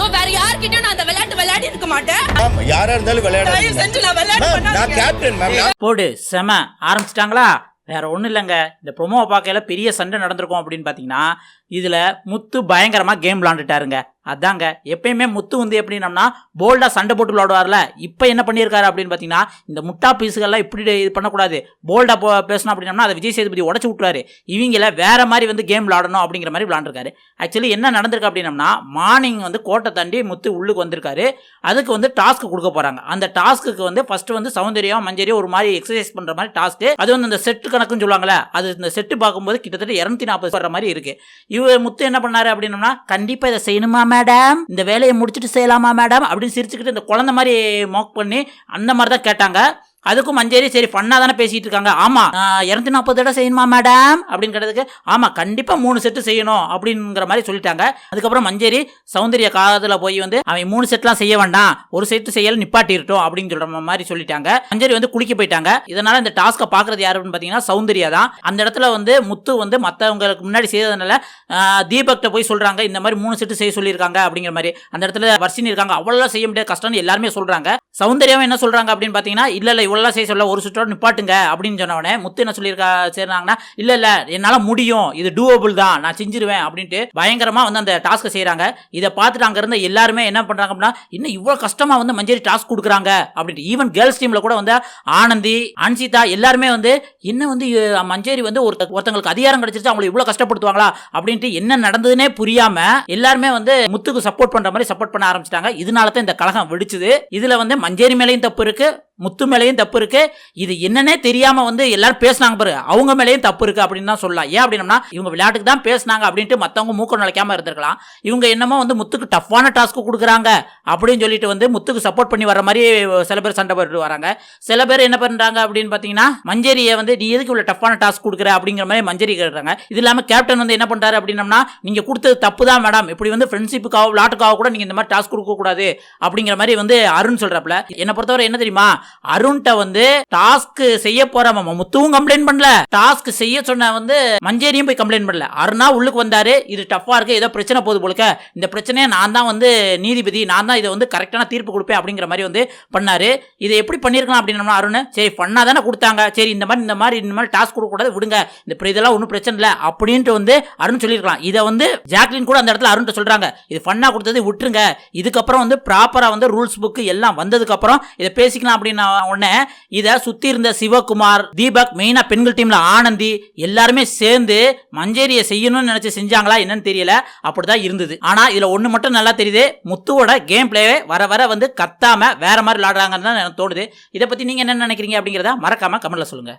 போதும் வேற யார்கிட்டயும் நான் அந்த விளையாட்டு விளையாடி இருக்க மாட்டேன். மேம் யாரா இருந்தாலும் தயவு செஞ்சு நான் நான். கேப்டன் மேம் போடு செம. ஆரம்பிச்சிட்டாங்களா? வேற ஒன்றும் இல்லைங்க. இந்த ப்ரொமோவை பார்க்கையில பெரிய சண்டை நடந்திருக்கும் அப்படின்னு பார்த்தீங்கன்னா இதில் முத்து பயங்கரமாக கேம் விளாண்டுட்டாருங்க அதாங்க எப்பயுமே முத்து வந்து எப்படின்னம்னா போல்டாக சண்டை போட்டு விளாடுவார்ல இப்போ என்ன பண்ணியிருக்காரு அப்படின்னு பார்த்தீங்கன்னா இந்த முட்டா பீஸுகள்லாம் இப்படி இது பண்ணக்கூடாது. போல்டாக போ பேசணும் அப்படின்னம்னா அதை விஜய் சேதுபதி உடச்சி விட்டுறாரு இவங்கள வேற மாதிரி வந்து கேம் விளாடணும் அப்படிங்கிற மாதிரி விளாண்டுருக்காரு ஆக்சுவலி என்ன நடந்திருக்கு அப்படின்னம்னா மார்னிங் வந்து கோட்டை தாண்டி முத்து உள்ளுக்கு வந்திருக்காரு. அதுக்கு வந்து டாஸ்க் கொடுக்க போகிறாங்க அந்த டாஸ்க்கு வந்து ஃபஸ்ட்டு வந்து சௌந்தரியம் மஞ்சரியம் ஒரு மாதிரி எக்ஸசைஸ் பண்ணுற மாதிரி டாஸ்க்கு அது வந்து அந்த செட்டு கணக்குன்னு சொல்லுவாங்கல்ல அது இந்த செட்டு பார்க்கும்போது கிட்டத்தட்ட இரநூத்தி நாற்பது வர்ற மாதிரி இருக்குது இவர் முத்து என்ன பண்ணாரு அப்படின்னா கண்டிப்பா இதை செய்யணுமா மேடம்? இந்த வேலையை முடிச்சுட்டு செய்யலாமா மேடம்? அப்படின்னு சிரிச்சுக்கிட்டு இந்த குழந்தை மாதிரி மோக் பண்ணி அந்த மாதிரி தான் கேட்டாங்க. அதுக்கும் மஞ்சேரி சரி ஃபன்னாக தானே பேசிகிட்டு இருக்காங்க ஆமாம் இரநூத்தி நாற்பது தடவை செய்யணுமா மேடம் அப்படின்னு கேட்டதுக்கு ஆமாம் கண்டிப்பாக மூணு செட்டு செய்யணும் அப்படிங்கிற மாதிரி சொல்லிட்டாங்க. அதுக்கப்புறம் மஞ்சேரி சௌந்தரிய காலத்தில் போய் வந்து அவன் மூணு செட்லாம் செய்ய வேண்டாம் ஒரு செட்டு செய்யல நிப்பாட்டிருட்டோம் அப்படின்னு சொல்கிற மாதிரி சொல்லிட்டாங்க. மஞ்சேரி வந்து குளிக்க போயிட்டாங்க. இதனால் இந்த டாஸ்க்கை பார்க்குறது யார் அப்படின்னு பார்த்தீங்கன்னா சௌந்தர்யா தான். அந்த இடத்துல வந்து முத்து வந்து மற்றவங்களுக்கு முன்னாடி செய்ததுனால தீபக்கிட்ட தீபக்ட்ட போய் சொல்கிறாங்க இந்த மாதிரி மூணு செட்டு செய்ய சொல்லியிருக்காங்க அப்படிங்கிற மாதிரி. அந்த இடத்துல வர்ஷினி இருக்காங்க. அவ்வளோ செய்ய முடியாது கஷ்டம்னு எல்லாருமே சொல்கிறாங்க சௌந்தர்யாவும் என்ன சொல்கிறாங்க அப்படின்னு பார்த்தீங்கன்னா இல்லை இவ்வளோ செய்ய சொல்ல ஒரு சுற்றோட நிப்பாட்டுங்க அப்படின்னு சொன்னவனே முத்து என்ன சொல்லியிருக்கா சேர்றாங்கன்னா இல்லை இல்லை என்னால் முடியும். இது டூவபிள் தான். நான் செஞ்சிருவேன். அப்படின்ட்டு பயங்கரமாக வந்து அந்த டாஸ்க்கை செய்கிறாங்க இதை பார்த்துட்டு அங்கேருந்து எல்லாருமே என்ன பண்ணுறாங்க அப்படின்னா இன்னும் இவ்வளோ கஷ்டமாக வந்து மஞ்சரி டாஸ்க் கொடுக்குறாங்க. அப்படின்ட்டு ஈவன் கேர்ள்ஸ் டீமில் கூட வந்து ஆனந்தி அன்சிதா எல்லாருமே வந்து என்ன வந்து மஞ்சேரி வந்து ஒரு ஒருத்தங்களுக்கு அதிகாரம் கிடைச்சிருச்சு? அவங்களை இவ்வளோ கஷ்டப்படுத்துவாங்களா? அப்படின்ட்டு என்ன நடந்ததுன்னே புரியாம எல்லாருமே வந்து முத்துக்கு சப்போர்ட் பண்ற மாதிரி சப்போர்ட் பண்ண ஆரம்பிச்சிட்டாங்க. இதனால தான் இந்த கழகம் வெடிச்சது. இதுல வந்து மஞ்சேரி மேலேயும் தப்பு இருக்கு. முத்து மேலேயும் தப்பு இருக்குது இது என்னன்னே தெரியாமல் வந்து எல்லாரும் பேசுனாங்க பாரு. அவங்க மேலேயும் தப்பு இருக்குது அப்படின்னு தான் சொல்லலாம். ஏன் அப்படின்னா இவங்க விளையாட்டுக்கு தான் பேசுனாங்க அப்படின்ட்டு மற்றவங்க மூக்க நுழைக்காம இருந்திருக்கலாம். இவங்க என்னமோ வந்து முத்துக்கு டஃப்பான டாஸ்க் கொடுக்குறாங்க அப்படின்னு சொல்லிட்டு வந்து முத்துக்கு சப்போர்ட் பண்ணி வர மாதிரி சில பேர் சண்டை போட்டு வராங்க. சில பேர் என்ன பண்ணுறாங்க அப்படின்னு பார்த்தீங்கன்னா மஞ்சேரியை வந்து நீ எதுக்கு இவ்வளோ டஃப்பான டாஸ்க் கொடுக்குற? அப்படிங்கிற மாதிரி மஞ்சரி கேட்குறாங்க இது இல்லாமல் கேப்டன் வந்து என்ன பண்ணுறாரு அப்படின்னம்னா நீங்கள் கொடுத்தது தப்பு தான் மேடம் இப்படி வந்து ஃப்ரெண்ட்ஷிப்புக்காக விளாட்டுக்காக கூட நீங்கள் இந்த மாதிரி டாஸ்க் கொடுக்கக்கூடாது. அப்படிங்கிற மாதிரி வந்து அருண் சொல்கிறப்பல என்னை பொறுத்தவரை என்ன தெரியுமா அருண்கிட்ட வந்து டாஸ்க் செய்ய போற ம- முத்துவும் கம்ப்ளைண்ட் பண்ணல. டாஸ்க் செய்ய சொன்ன வந்து மஞ்சேரியும் போய் கம்ப்ளைண்ட் பண்ணல. அருணா உள்ளுக்கு வந்தாரு. இது டஃபா இருக்கு. ஏதோ பிரச்சனை போகுது போலுக்க இந்த பிரச்சனையை நான் தான் வந்து நீதிபதி நான் தான் இதை வந்து கரெக்டான தீர்ப்பு கொடுப்பேன் அப்படிங்கிற மாதிரி வந்து பண்ணாரு. இதை எப்படி பண்ணிருக்கலாம் அப்படின்னா அருண் சரி பண்ணா தானே கொடுத்தாங்க. சரி இந்த மாதிரி இந்த மாதிரி இந்த மாதிரி டாஸ்க் கொடுக்கூடாது விடுங்க. இந்த இதெல்லாம் ஒன்றும் பிரச்சனை இல்லை. அப்படின்ட்டு வந்து அருண் சொல்லியிருக்கலாம். இதை வந்து ஜாக்லின் கூட அந்த இடத்துல அருண்கிட்ட சொல்றாங்க. இது ஃபன்னா கொடுத்தது விட்டுருங்க. இதுக்கப்புறம் வந்து ப்ராப்பராக வந்து ரூல்ஸ் புக் எல்லாம் வந்ததுக்கப்புறம் இதை பேசிக்கலாம் அப்படின்னு உடனே இதை சுத்தி இருந்த சிவகுமார் தீபக் மெயினா பெண்கள் டீம்ல ஆனந்தி எல்லாருமே சேர்ந்து மஞ்சேரியை செய்யணும்னு நினைச்சு செஞ்சாங்களா என்னன்னு தெரியல. அப்படிதான் இருந்தது. ஆனா இதுல ஒண்ணு மட்டும் நல்லா தெரியுது. முத்துவோட கேம் பிளேவே வர வர வந்து கத்தாம வேற மாதிரி விளாடுறாங்கன்னு தான் எனக்கு தோணுது. இதை பத்தி நீங்க என்ன நினைக்கிறீங்க அப்படிங்கிறத மறக்காம கமெண்ட்ல சொல்லுங்க.